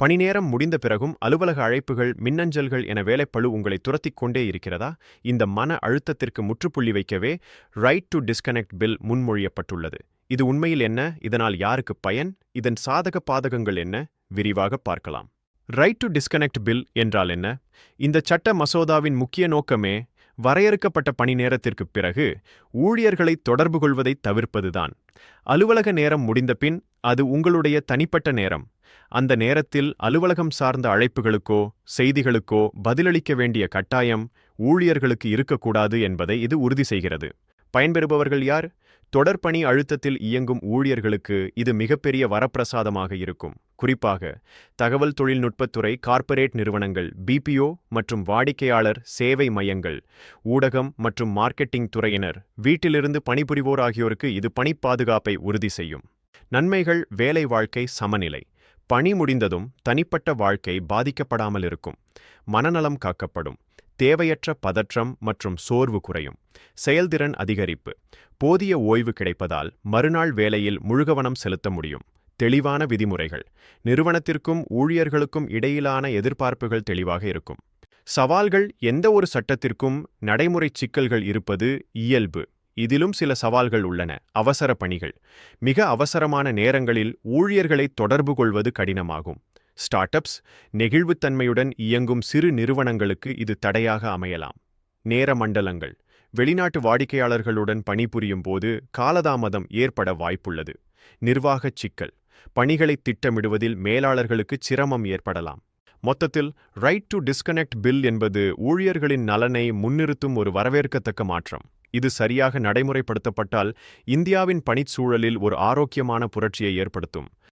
பணிநேரம் முடிந்த பிறகும் அலுவலக அழைப்புகள் மின்னஞ்சல்கள் என வேலைப்பளு உங்களை துரத்திக் கொண்டே இருக்கிறதா? இந்த மன அழுத்தத்திற்கு முற்றுப்புள்ளி வைக்கவே ரைட் டு டிஸ்கனெக்ட் பில் முன்மொழியப்பட்டுள்ளது. இது உண்மையில் என்ன? இதனால் யாருக்கு பயன்? இதன் சாதக பாதகங்கள் என்ன? விரிவாக பார்க்கலாம். ரைட் டு டிஸ்கனெக்ட் பில் என்றால் என்ன? இந்த சட்ட மசோதாவின் முக்கிய நோக்கமே வரையறுக்கப்பட்ட பணி நேரத்திற்கு பிறகு ஊழியர்களை தொடர்பு கொள்வதை தவிர்ப்பதுதான். அலுவலக நேரம் முடிந்த பின் அது உங்களுடைய தனிப்பட்ட நேரம். அந்த நேரத்தில் அலுவலகம் சார்ந்த அழைப்புகளுக்கோ செய்திகளுக்கோ பதிலளிக்க வேண்டிய கட்டாயம் ஊழியர்களுக்கு இருக்கக்கூடாது என்பதை இது உறுதி செய்கிறது. பயன்பெறுபவர்கள் யார்? தொடர்பணி அழுத்தத்தில் இயங்கும் ஊழியர்களுக்கு இது மிகப்பெரிய வரப்பிரசாதமாக இருக்கும். குறிப்பாக தகவல் தொழில்நுட்பத்துறை கார்ப்பரேட் நிறுவனங்கள் பிபிஓ மற்றும் வாடிக்கையாளர் சேவை மையங்கள் ஊடகம் மற்றும் மார்க்கெட்டிங் துறையினர் வீட்டிலிருந்து பணிபுரிவோர் ஆகியோருக்கு இது பணி பாதுகாப்பை உறுதி செய்யும். நன்மைகள் வேலை வாழ்க்கை சமநிலை. பணி முடிந்ததும் தனிப்பட்ட வாழ்க்கை பாதிக்கப்படாமல் இருக்கும். மனநலம் காக்கப்படும். தேவையற்ற பதற்றம் மற்றும் சோர்வு குறையும். செயல்திறன் அதிகரிப்பு. போதிய ஓய்வு கிடைப்பதால் மறுநாள் வேலையில் முழுகவனம் செலுத்த முடியும். தெளிவான விதிமுறைகள். நிறுவனத்திற்கும் ஊழியர்களுக்கும் இடையிலான எதிர்பார்ப்புகள் தெளிவாக இருக்கும். சவால்கள் எந்த ஒரு சட்டத்திற்கும் நடைமுறை சிக்கல்கள் இருப்பது இயல்பு. இதிலும் சில சவால்கள் உள்ளன. அவசர பணிகள். மிக அவசரமான நேரங்களில் ஊழியர்களை தொடர்பு கொள்வது கடினமாகும். ஸ்டார்ட் அப்ஸ் நெகிழ்வுத்தன்மையுடன் இயங்கும் சிறு நிறுவனங்களுக்கு இது தடையாக அமையலாம். நேர மண்டலங்கள். வெளிநாட்டு வாடிக்கையாளர்களுடன் பணிபுரியும் போது காலதாமதம் ஏற்பட வாய்ப்புள்ளது. நிர்வாகச் சிக்கல். பணிகளை திட்டமிடுவதில் மேலாளர்களுக்கு சிரமம் ஏற்படலாம். மொத்தத்தில் ரைட் டு டிஸ்கனெக்ட் பில் என்பது ஊழியர்களின் நலனை முன்னிறுத்தும் ஒரு வரவேற்கத்தக்க மாற்றம். இது சரியாக நடைமுறைப்படுத்தப்பட்டால் இந்தியாவின் பணிச்சூழலில் ஒரு ஆரோக்கியமான புரட்சியை ஏற்படுத்தும்.